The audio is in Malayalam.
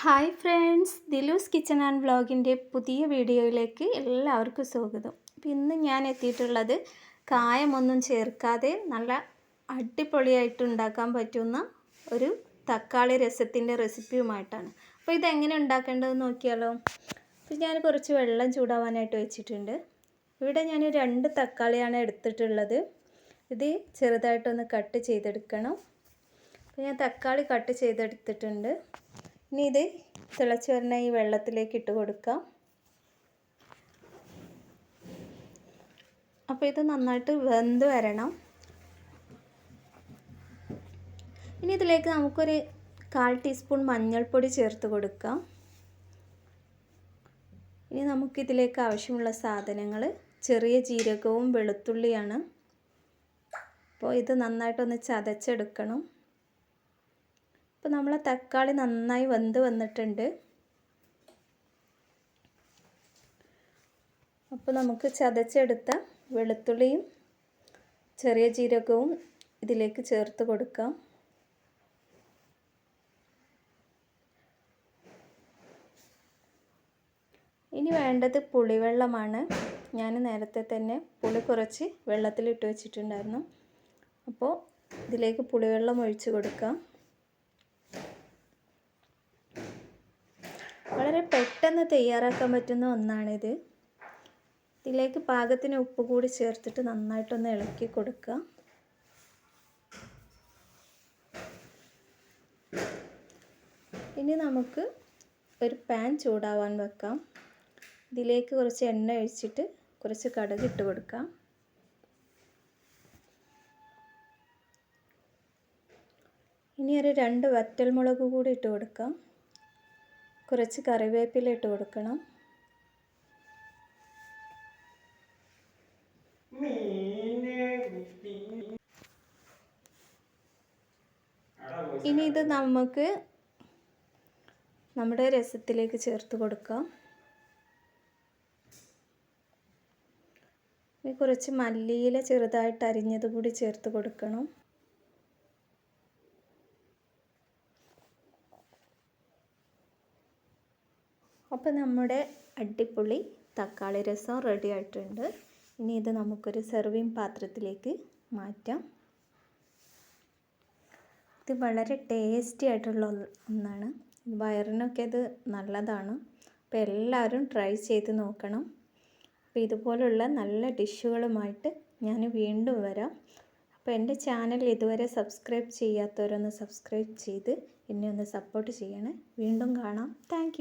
Hi friends Dilu's kitchen and വ്ളോഗിന്റെ പുതിയ വീഡിയോയിലേക്ക് എല്ലാവർക്കും സ്വാഗതം. അപ്പോൾ ഇന്ന് ഞാൻ എത്തിയിട്ടുള്ളത് കായമൊന്നും ചേർക്കാതെ നല്ല അടിപൊളിയായിട്ട് ഉണ്ടാക്കാൻ പറ്റുന്ന ഒരു തക്കാളി രസത്തിന്റെ റെസിപ്പിയുമായിട്ടാണ്. അപ്പോൾ ഇതെങ്ങനെ ഉണ്ടാക്കേണ്ടതെന്ന് നോക്കിയാലോ? അപ്പോൾ ഞാൻ കുറച്ച് വെള്ളം ചൂടാവാനായിട്ട് വെച്ചിട്ടുണ്ട്. ഇവിടെ ഞാൻ രണ്ട് തക്കാളിയാണ് എടുത്തിട്ടുള്ളത്. ഇത് ചെറുതായിട്ടൊന്ന് കട്ട് ചെയ്തെടുക്കണം. അപ്പോൾ ഞാൻ തക്കാളി കട്ട് ചെയ്തെടുത്തിട്ടുണ്ട്. ഇനി ഇത് തിളച്ച് വരുന്ന ഈ വെള്ളത്തിലേക്ക് ഇട്ട് കൊടുക്കാം അപ്പോൾ ഇത് നന്നായിട്ട് വെന്ത് വരണം. ഇനി ഇതിലേക്ക് നമുക്കൊരു കാൽ ടീസ്പൂൺ മഞ്ഞൾപ്പൊടി ചേർത്ത് കൊടുക്കാം. ഇനി നമുക്കിതിലേക്ക് ആവശ്യമുള്ള സാധനങ്ങൾ ചെറിയ ജീരകവും വെളുത്തുള്ളിയാണ്. അപ്പോൾ ഇത് നന്നായിട്ടൊന്ന് ചതച്ചെടുക്കണം. ഇപ്പോൾ നമ്മൾ തക്കാളി നന്നായി വെന്ത് വന്നിട്ടുണ്ട്. അപ്പോൾ നമുക്ക് ചതച്ചെടുത്ത വെളുത്തുള്ളിയും ചെറിയ ജീരകവും ഇതിലേക്ക് ചേർത്ത് കൊടുക്കാം. ഇനി വേണ്ടത് പുളിവെള്ളമാണ്. ഞാൻ നേരത്തെ തന്നെ പുളി കുറച്ച് വെള്ളത്തിലിട്ട് വെച്ചിട്ടുണ്ടായിരുന്നു. അപ്പോൾ ഇതിലേക്ക് പുളിവെള്ളം ഒഴിച്ച് കൊടുക്കാം. വളരെ പെട്ടെന്ന് തയ്യാറാക്കാൻ പറ്റുന്ന ഒന്നാണിത്. ഇതിലേക്ക് പാകത്തിന് ഉപ്പ് കൂടി ചേർത്തിട്ട് നന്നായിട്ടൊന്ന് ഇളക്കി കൊടുക്കുക. ഇനി നമുക്ക് ഒരു പാൻ ചൂടാവാൻ വെക്കാം. ഇതിലേക്ക് കുറച്ച് എണ്ണ ഒഴിച്ചിട്ട് കുറച്ച് കടുക് ഇട്ട് കൊടുക്കാം. ഇനി ഒരു രണ്ട് വറ്റൽമുളക് കൂടി ഇട്ട് കൊടുക്കാം. കുറച്ച് കറിവേപ്പില ഇട്ട് കൊടുക്കണം. ഇനി ഇത് നമുക്ക് നമ്മുടെ രസത്തിലേക്ക് ചേർത്ത് കൊടുക്കാം. കുറച്ച് മല്ലിയില ചെറുതായിട്ട് അരിഞ്ഞത് കൂടി ചേർത്ത് കൊടുക്കണം. അപ്പോൾ നമ്മുടെ അടിപൊളി തക്കാളി രസം റെഡി ആയിട്ടുണ്ട്. ഇനി ഇത് നമുക്കൊരു സെർവിങ് പാത്രത്തിലേക്ക് മാറ്റാം. ഇത് വളരെ ടേസ്റ്റി ആയിട്ടുള്ള ഒന്നാണ്. വയറിനൊക്കെ ഇത് നല്ലതാണ്. അപ്പോൾ എല്ലാവരും ട്രൈ ചെയ്ത് നോക്കണം. അപ്പോൾ ഇതുപോലുള്ള നല്ല ഡിഷുകളുമായിട്ട് ഞാൻ വീണ്ടും വരാം. അപ്പോൾ എന്റെ ചാനൽ ഇതുവരെ സബ്സ്ക്രൈബ് ചെയ്യാത്തവരൊന്ന് സബ്സ്ക്രൈബ് ചെയ്ത് എന്നെ ഒന്ന് സപ്പോർട്ട് ചെയ്യണേ. വീണ്ടും കാണാം. താങ്ക്